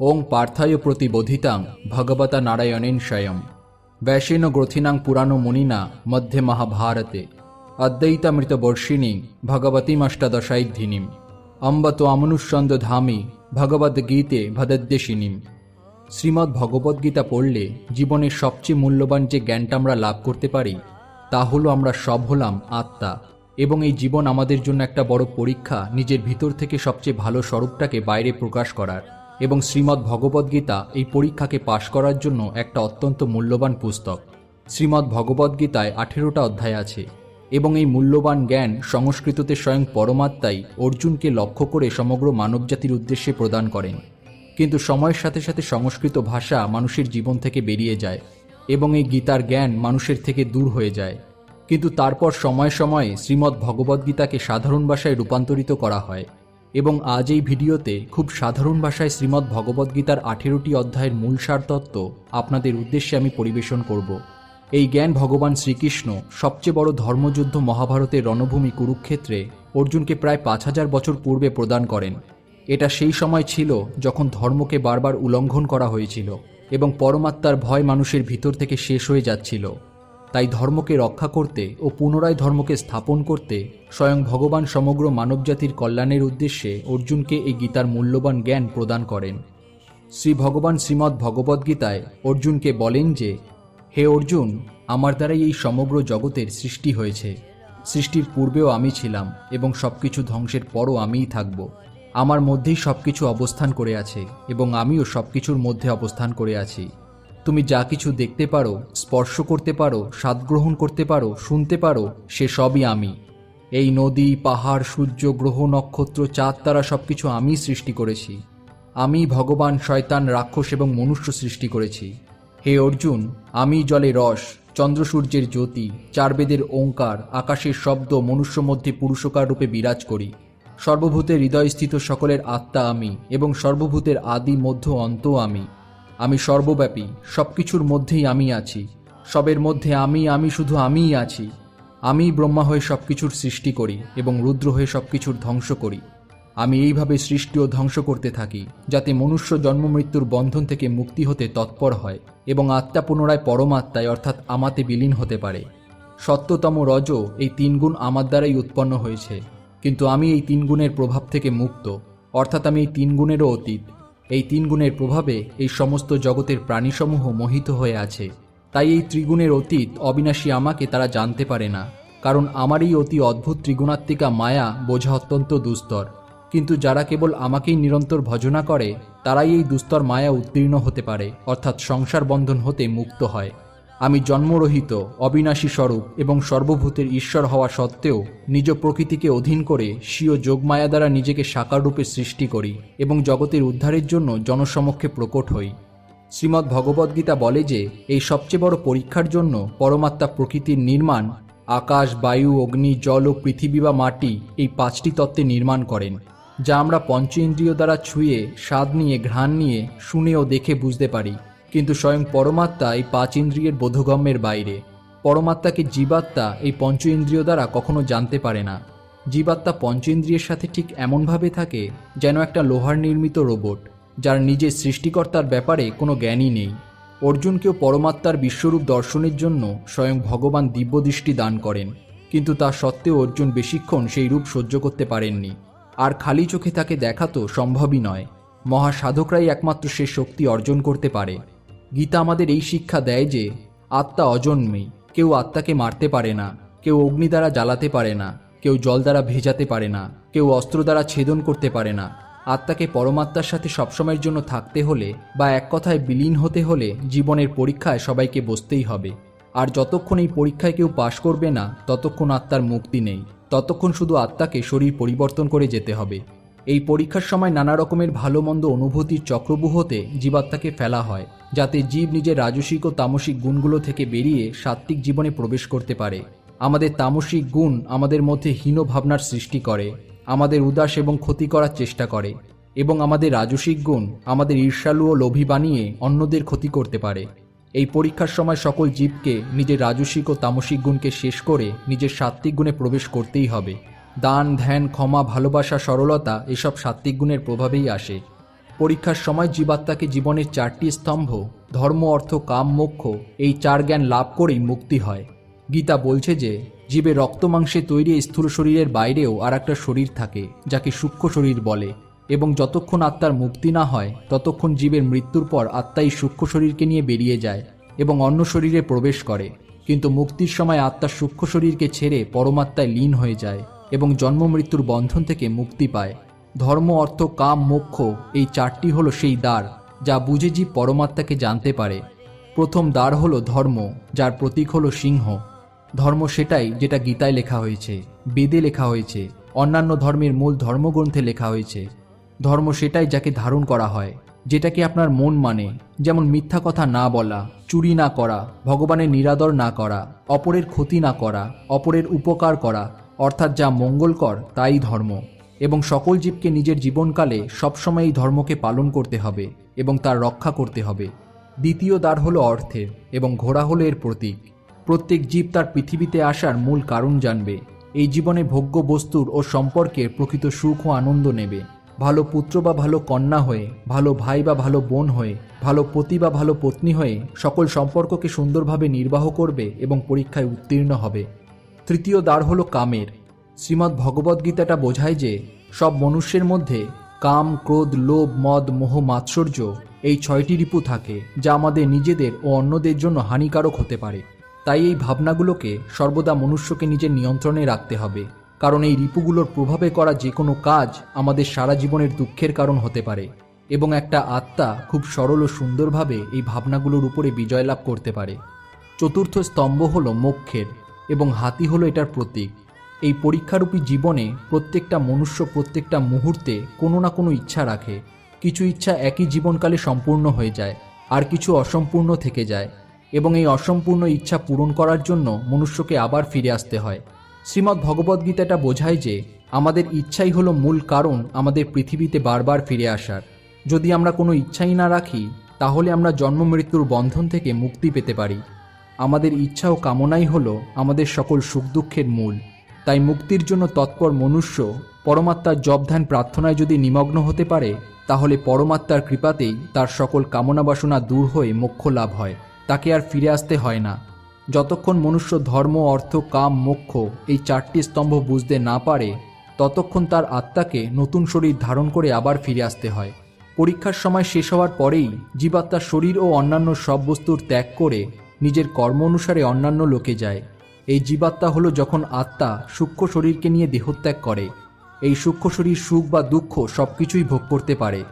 ওং পার্থায় প্রতিবোধিতাং ভগবতা নারায়ণেন স্বয়ং। ব্যাসেন গ্রথিনাং পুরাণ মুনিনা মধ্যে মহাভারতে। অদ্বৈতামৃতবর্ষিণী ভগবতীমষ্টাদশাধ্যায়িনীম অম্ব ত্বামনুষ্যন্দ ধামি ভগবদ্গীতে ভদদ্দেশিনীম। শ্রীমদ্ ভগবদ্গীতা পড়লে জীবনের সবচেয়ে মূল্যবান যে জ্ঞানটা আমরা লাভ করতে পারি, তা হলো আমরা সব হলাম আত্মা এবং এই জীবন আমাদের জন্য একটা বড় পরীক্ষা নিজের ভিতর থেকে সবচেয়ে ভালো স্বরূপটাকে বাইরে প্রকাশ করার। এবং শ্রীমদ্ ভগবদ্গীতা এই পরীক্ষাকে পাশ করার জন্য একটা অত্যন্ত মূল্যবান পুস্তক। শ্রীমদ্ ভগবদ্গীতায় আঠেরোটা অধ্যায় আছে এবং এই মূল্যবান জ্ঞান সংস্কৃততে স্বয়ং পরমাত্মাই অর্জুনকে লক্ষ্য করে সমগ্র মানবজাতির উদ্দেশ্যে প্রদান করেন। কিন্তু সময়ের সাথে সাথে সংস্কৃত ভাষা মানুষের জীবন থেকে বেরিয়ে যায় এবং এই গীতার জ্ঞান মানুষের থেকে দূর হয়ে যায়। কিন্তু তারপর সময়ে সময়ে শ্রীমদ্ ভগবদ্গীতাকে সাধারণ ভাষায় রূপান্তরিত করা হয়। এবং আজ এই ভিডিওতে খুব সাধারণ ভাষায় শ্রীমদ্ ভগবদ্গীতার আঠেরোটি অধ্যায়ের মূল সার তত্ত্ব আপনাদের উদ্দেশ্যে আমি পরিবেশন করব। এই জ্ঞান ভগবান শ্রীকৃষ্ণ সবচেয়ে বড় ধর্মযুদ্ধ মহাভারতের রণভূমি কুরুক্ষেত্রে অর্জুনকে প্রায় পাঁচ হাজার বছর পূর্বে প্রদান করেন। এটা সেই সময় ছিল যখন ধর্মকে বারবার উল্লঙ্ঘন করা হয়েছিল এবং পরমাত্মার ভয় মানুষের ভিতর থেকে শেষ হয়ে যাচ্ছিল। তাই ধর্মকে রক্ষা করতে ও পুনরায় ধর্মকে স্থাপন করতে স্বয়ং ভগবান সমগ্র মানবজাতির কল্যাণের উদ্দেশ্যে অর্জুনকে এই গীতার মূল্যবান জ্ঞান প্রদান করেন। শ্রী ভগবান শ্রীমদ্ ভগবদ্গীতায় অর্জুনকে বলেন যে, হে অর্জুন, আমার দ্বারাই এই সমগ্র জগতের সৃষ্টি হয়েছে। সৃষ্টির পূর্বেও আমি ছিলাম এবং সবকিছু ধ্বংসের পরও আমিই থাকব। আমার মধ্যেই সব কিছু অবস্থান করে আছে এবং আমিও সব কিছুর মধ্যে অবস্থান করে আছি। তুমি যা কিছু দেখতে পারো, স্পর্শ করতে পারো, স্বাদ গ্রহণ করতে পারো, শুনতে পারো, সে সবই আমি। এই নদী, পাহাড়, সূর্য, গ্রহ, নক্ষত্র, চাঁদ তারা সব কিছু আমি সৃষ্টি করেছি। আমি ভগবান, শয়তান, রাক্ষস এবং মনুষ্য সৃষ্টি করেছি। হে অর্জুন, আমি জলে রস, চন্দ্র সূর্যের জ্যোতি, চারবেদের ওঙ্কার, আকাশের শব্দ, মনুষ্য মধ্যে পুরুষকার রূপে বিরাজ করি। সর্বভূতের হৃদয়স্থিত সকলের আত্মা আমি এবং সর্বভূতের আদি মধ্য অন্ত আমি। আমি সর্বব্যাপী সব কিছুর মধ্যেই আমি আছি। সবের মধ্যে আমি আমি শুধু আমিই আছি। আমি ব্রহ্মা হয়ে সব কিছুর সৃষ্টি করি এবং রুদ্র হয়ে সবকিছুর ধ্বংস করি। আমি এইভাবে সৃষ্টি ও ধ্বংস করতে থাকি, যাতে মনুষ্য জন্ম মৃত্যুর বন্ধন থেকে মুক্তি হতে তৎপর হয় এবং আত্মা পুনরায় পরমাত্মায়, অর্থাৎ আমাতে বিলীন হতে পারে। সত্যতম রজ এই তিন গুণ আমার দ্বারাই উৎপন্ন হয়েছে। কিন্তু আমি এই তিন গুণের প্রভাব থেকে মুক্ত, অর্থাৎ আমি এই তিন গুণেরও অতীত। এই তিন গুণের প্রভাবে এই সমস্ত জগতের প্রাণীসমূহ মোহিত হয়ে আছে। তাই এই ত্রিগুণের অতীত অবিনাশী আমাকে তারা জানতে পারে না, কারণ আমার এই অতি অদ্ভুত ত্রিগুণাত্মিকা মায়া বোঝা অত্যন্ত দুস্তর। কিন্তু যারা কেবল আমাকেই নিরন্তর ভজনা করে, তারাই এই দুস্তর মায়া উত্তীর্ণ হতে পারে, অর্থাৎ সংসার বন্ধন হতে মুক্ত হয়। আমি জন্মরহিত, অবিনাশী স্বরূপ এবং সর্বভূতের ঈশ্বর হওয়া সত্ত্বেও নিজ প্রকৃতিকে অধীন করে স্বীয় যোগমায়া দ্বারা নিজেকে সাকার রূপে সৃষ্টি করি এবং জগতের উদ্ধারের জন্য জনসমক্ষে প্রকট হই। শ্রীমদ্ ভগবদ্গীতা বলে যে, এই সবচেয়ে বড় পরীক্ষার জন্য পরমাত্মা প্রকৃতির নির্মাণ, আকাশ, বায়ু, অগ্নি, জল ও পৃথিবী বা মাটি এই পাঁচটি তত্ত্বে নির্মাণ করেন, যা আমরা পঞ্চ ইন্দ্রিয় দ্বারা ছুঁয়ে, স্বাদ নিয়ে, ঘ্রাণ নিয়ে, শুনে ও দেখে বুঝতে পারি। কিন্তু স্বয়ং পরমাত্মা এই পাঁচ ইন্দ্রিয়ের বোধগম্যের বাইরে। পরমাত্মাকে জীবাত্মা এই পঞ্চ ইন্দ্রিয় দ্বারা কখনো জানতে পারে না। জীবাত্মা পঞ্চ ইন্দ্রিয়ের সাথে ঠিক এমনভাবে থাকে যেন একটা লোহার নির্মিত রোবট, যার নিজের সৃষ্টিকর্তার ব্যাপারে কোনো জ্ঞানই নেই। অর্জুনকেও পরমাত্মার বিশ্বরূপ দর্শনের জন্য স্বয়ং ভগবান দিব্যদৃষ্টি দান করেন, কিন্তু তা সত্ত্বেও অর্জুন বেশিক্ষণ সেই রূপ সহ্য করতে পারেননি। আর খালি চোখে তাকে দেখা তো সম্ভবই নয়। মহাসাধকরাই একমাত্র সে শক্তি অর্জন করতে পারে। গীতা আমাদের এই শিক্ষা দেয় যে, আত্মা অজন্মেই। কেউ আত্মাকে মারতে পারে না, কেউ অগ্নি দ্বারা জ্বালাতে পারে না, কেউ জল দ্বারা ভেজাতে পারে না, কেউ অস্ত্র দ্বারা ছেদন করতে পারে না। আত্মাকে পরমাত্মার সাথে সবসময়ের জন্য থাকতে হলে বা এক কথায় বিলীন হতে হলে জীবনের পরীক্ষায় সবাইকে বসতেই হবে। আর যতক্ষণ এই পরীক্ষায় কেউ পাশ করবে না, ততক্ষণ আত্মার মুক্তি নেই। ততক্ষণ শুধু আত্মাকে শরীর পরিবর্তন করে যেতে হবে। এই পরীক্ষার সময় নানা রকমের ভালো মন্দ অনুভূতির চক্রবুহতে জীবাত্মাকে ফেলা হয়, যাতে জীব নিজের রাজসিক ও তামসিক গুণগুলো থেকে বেরিয়ে সাত্ত্বিক জীবনে প্রবেশ করতে পারে। আমাদের তামসিক গুণ আমাদের মধ্যে হীন ভাবনার সৃষ্টি করে, আমাদের উদাস এবং ক্ষতি করার চেষ্টা করে, এবং আমাদের রাজসিক গুণ আমাদের ঈর্ষালু ও লোভী বানিয়ে অন্যদের ক্ষতি করতে পারে। এই পরীক্ষার সময় সকল জীবকে নিজের রাজসিক ও তামসিক গুণকে শেষ করে নিজের সাত্ত্বিক গুণে প্রবেশ করতেই হবে। দান, ধ্যান, ক্ষমা, ভালোবাসা, সরলতা এসব সাত্ত্বিক গুণের প্রভাবেই আসে। পরীক্ষার সময় জীবাত্মাকে জীবনের চারটি স্তম্ভ, ধর্ম, অর্থ, কাম, মোক্ষ এই চার জ্ঞান লাভ করেই মুক্তি হয়। গীতা বলছে যে জীবের রক্ত মাংসে তৈরি স্থূল শরীরের বাইরেও আর একটা শরীর থাকে, যাকে সূক্ষ্ম শরীর বলে এবং যতক্ষণ আত্মার মুক্তি না হয়, ততক্ষণ জীবের মৃত্যুর পর আত্মাই সূক্ষ্ম শরীরকে নিয়ে বেরিয়ে যায় এবং অন্য শরীরে প্রবেশ করে। কিন্তু মুক্তির সময় আত্মার সূক্ষ্ম শরীরকে ছেড়ে পরমাত্মায় লীন হয়ে যায়। এবং জন্ম মৃত্যুর বন্ধন থেকে মুক্তি পায়। ধর্ম, অর্থ, কাম, মোক্ষ এই চারটি হলো সেই দ্বার যা বুঝে জীব পরমাত্মাকে জানতে পারে। প্রথম দ্বার হলো ধর্ম, যার প্রতীক হলো সিংহ। ধর্ম সেটাই যেটা গীতায় লেখা হয়েছে, বেদে লেখা হয়েছে, অন্যান্য ধর্মের মূল ধর্মগ্রন্থে লেখা হয়েছে। ধর্ম সেটাই যাকে ধারণ করা হয়, যেটাকে আপনার মন মানে যেমন মিথ্যা কথা না বলা, চুরি না করা, ভগবানের নিরাদর না করা, অপরের ক্ষতি না করা, অপরের উপকার করা অর্থাৎ যা মঙ্গলকর, তাই ধর্ম। এবং সকল জীবকে নিজের জীবনকালে সবসময় এই ধর্মকে পালন করতে হবে এবং তার রক্ষা করতে হবে। দ্বিতীয় দ্বার হলো অর্থের এবং ঘোড়া হলো এর প্রতীক। প্রত্যেক জীব তার পৃথিবীতে আসার মূল কারণ জানবে। এই জীবনে ভোগ্য বস্তুর ও সম্পর্কের প্রকৃত সুখ ও আনন্দ নেবে। ভালো পুত্র বা ভালো কন্যা হয়ে, ভালো ভাই বা ভালো বোন হয়ে, ভালো পতি বা ভালো পত্নী হয়ে সকল সম্পর্ককে সুন্দরভাবে নির্বাহ করবে এবং পরীক্ষায় উত্তীর্ণ হবে। তৃতীয় দ্বার হলো কামের। শ্রীমদ্ ভগবদ্গীতাটা বোঝায় যে, সব মনুষ্যের মধ্যে কাম, ক্রোধ, লোভ, মদ, মোহ, মাৎসর্য এই ছয়টি রিপু থাকে, যা আমাদের নিজেদের ও অন্যদের জন্য হানিকারক হতে পারে। তাই এই ভাবনাগুলোকে সর্বদা মনুষ্যকে নিজের নিয়ন্ত্রণে রাখতে হবে। কারণ এই রিপুগুলোর প্রভাবে করা যে কোনো কাজ আমাদের সারা জীবনের দুঃখের কারণ হতে পারে এবং একটা আত্মা খুব সরল ও সুন্দরভাবে এই ভাবনাগুলোর উপরে বিজয় লাভ করতে পারে। চতুর্থ স্তম্ভ হলো মোক্ষের। এবং হাতি হলো এটার প্রতীক। এই পরীক্ষারূপী জীবনে প্রত্যেকটা মনুষ্য প্রত্যেকটা মুহূর্তে কোনো না কোনো ইচ্ছা রাখে। কিছু ইচ্ছা একই জীবনকালে সম্পূর্ণ হয়ে যায়, আর কিছু অসম্পূর্ণ থেকে যায়। এবং এই অসম্পূর্ণ ইচ্ছা পূরণ করার জন্য মনুষ্যকে আবার ফিরে আসতে হয়। শ্রীমদ্ ভগবদ্গীতাটা বোঝায় যে, আমাদের ইচ্ছাই হলো মূল কারণ আমাদের পৃথিবীতে বারবার ফিরে আসার। যদি আমরা কোনো ইচ্ছাই না রাখি, তাহলে আমরা জন্ম মৃত্যুর বন্ধন থেকে মুক্তি পেতে পারি। আমাদের ইচ্ছা ও কামনাই হল আমাদের সকল সুখ দুঃখের মূল। তাই মুক্তির জন্য তৎপর মনুষ্য পরমাত্মার জবধান প্রার্থনায় যদি নিমগ্ন হতে পারে, তাহলে পরমাত্মার কৃপাতেই তার সকল কামনা বাসনা দূর হয়ে মোক্ষ লাভ হয়। তাকে আর ফিরে আসতে হয় না। যতক্ষণ মনুষ্য ধর্ম, অর্থ, কাম, মোক্ষ এই চারটি স্তম্ভ বুঝতে না পারে, ততক্ষণ তার আত্মাকে নতুন শরীর ধারণ করে আবার ফিরে আসতে হয়। পরীক্ষার সময় শেষ হওয়ার পরেই জীবাত্মার শরীর ও অন্যান্য সব বস্তুর ত্যাগ করে নিজের কর্ম অনুসারে অন্যান্য লোকে যায়। এই জীবাত্মা হলো যখন আত্মা সূক্ষ্ম শরীরকে নিয়ে দেহত্যাগ করে। এই সূক্ষ্ম শরীর সুখ বা দুঃখ সব কিছুই ভোগ করতে পারে।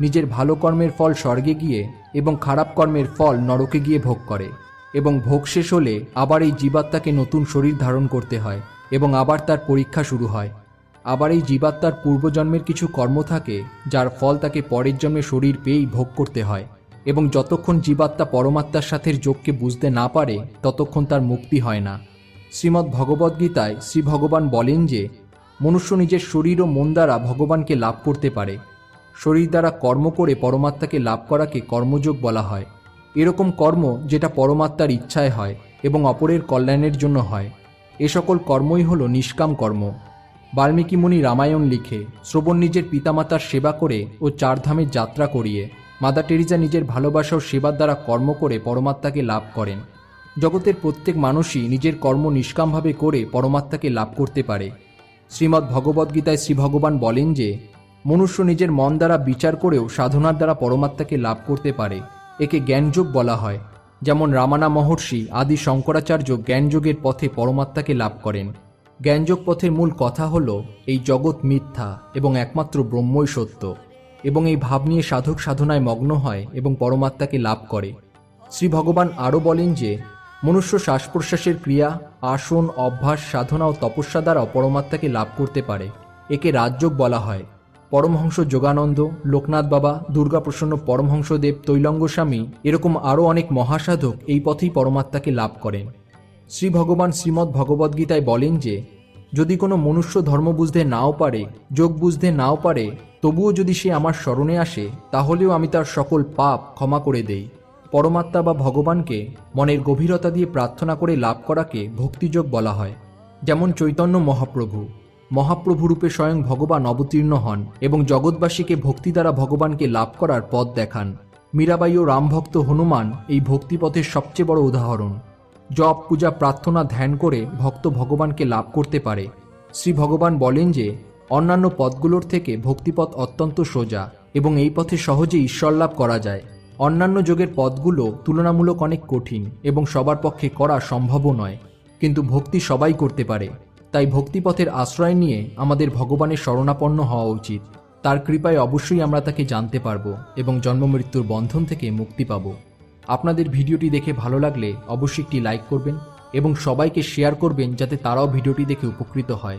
নিজের ভালো কর্মের ফল স্বর্গে গিয়ে এবং খারাপ কর্মের ফল নরকে গিয়ে ভোগ করে। এবং ভোগ শেষ হলে আবার এই জীবাত্মাকে নতুন শরীর ধারণ করতে হয় এবং আবার তার পরীক্ষা শুরু হয়। আবার এই জীবাত্মার পূর্বজন্মের কিছু কর্ম থাকে, যার ফল তাকে পরের জন্মে শরীর পেয়েই ভোগ করতে হয়। এবং যতক্ষণ জীবাত্মা পরমাত্মার সাথে যোগকে বুঝতে না পারে, ততক্ষণ তার মুক্তি হয় না। শ্রীমদ্ ভগবদ্গীতায় শ্রী ভগবান বলেন যে, মনুষ্য নিজের শরীর ও মন দ্বারা ভগবানকে লাভ করতে পারে। শরীর দ্বারা কর্ম করে পরমাত্মাকে লাভ করাকে কর্মযোগ বলা হয়। এরকম কর্ম যেটা পরমাত্মার ইচ্ছায় হয় এবং অপরের কল্যাণের জন্য হয়। এ সকল কর্মই হল নিষ্কাম কর্ম। বাল্মীকি মুনি রামায়ণ লিখে শ্রবণ নিজের পিতামাতার সেবা করে ও চারধামের যাত্রা করিয়ে। মাদার টেরিজা নিজের ভালোবাসা ও সেবার দ্বারা কর্ম করে পরমাত্মাকে লাভ করেন। জগতের প্রত্যেক মানুষই নিজের কর্ম নিষ্কামভাবে করে পরমাত্মাকে লাভ করতে পারে। শ্রীমদ্ ভগবদ্গীতায় শ্রী ভগবান বলেন যে, মনুষ্য নিজের মন দ্বারা বিচার করেও সাধনার দ্বারা পরমাত্মাকে লাভ করতে পারে। একে জ্ঞানযোগ বলা হয়। যেমন রামানা মহর্ষি আদি শঙ্করাচার্য জ্ঞানযোগের পথে পরমাত্মাকে লাভ করেন। জ্ঞানযোগ পথের মূল কথা হল, এই জগৎ মিথ্যা এবং একমাত্র ব্রহ্মই সত্য। এবং এই ভাব নিয়ে সাধক সাধনায় মগ্ন হয় এবং পরমাত্মাকে লাভ করে। শ্রী ভগবান আরও বলেন যে, মনুষ্য শ্বাস প্রশ্বাসের ক্রিয়া, আসন, অভ্যাস, সাধনা ও তপস্যা দ্বারা পরমাত্মাকে লাভ করতে পারে। একে রাজযোগ বলা হয়। পরমহংস যোগানন্দ, লোকনাথ বাবা দুর্গাপ্রসন্ন পরমহংসদেব তৈলঙ্গ স্বামী এরকম আরও অনেক মহাসাধক এই পথেই পরমাত্মাকে লাভ করেন। শ্রী ভগবান শ্রীমদ্ ভগবদ্গীতায় বলেন যে, যদি কোনো মনুষ্য ধর্ম বুঝতে নাও পারে, যোগ বুঝতে নাও পারে তবুও যদি সে আমার স্মরণে আসে, তাহলেও আমি তার সকল পাপ ক্ষমা করে দেই। পরমাত্মা বা ভগবানকে মনের গভীরতা দিয়ে প্রার্থনা করে লাভ করাকে ভক্তিযোগ বলা হয়। যেমন চৈতন্য মহাপ্রভু। মহাপ্রভুরূপে স্বয়ং ভগবান অবতীর্ণ হন এবং জগৎবাসীকে ভক্তি দ্বারা ভগবানকে লাভ করার পথ দেখান। মীরাবাই ও রামভক্ত হনুমান এই ভক্তিপথের সবচেয়ে বড় উদাহরণ। জপ, পূজা, প্রার্থনা, ধ্যান করে ভক্ত ভগবানকে লাভ করতে পারে। শ্রী ভগবান বলেন যে অন্যান্য পথগুলোর থেকে ভক্তিপথ অত্যন্ত সোজা এবং এই পথে সহজে ঈশ্বর লাভ করা যায়। অন্যান্য যোগের পথগুলো তুলনামূলক অনেক কঠিন এবং সবার পক্ষে করা সম্ভবও নয়, কিন্তু ভক্তি সবাই করতে পারে। তাই ভক্তিপথের আশ্রয় নিয়ে আমাদের ভগবানের শরণাপন্ন হওয়া উচিত। তার কৃপায় অবশ্যই আমরা তাকে জানতে পারব এবং জন্মমৃত্যুর বন্ধন থেকে মুক্তি পাব। আপনাদের ভিডিওটি দেখে ভালো লাগলে অবশ্যই একটি লাইক করবেন এবং সবাইকে শেয়ার করবেন যাতে তারাও ভিডিওটি দেখে উপকৃত হয়।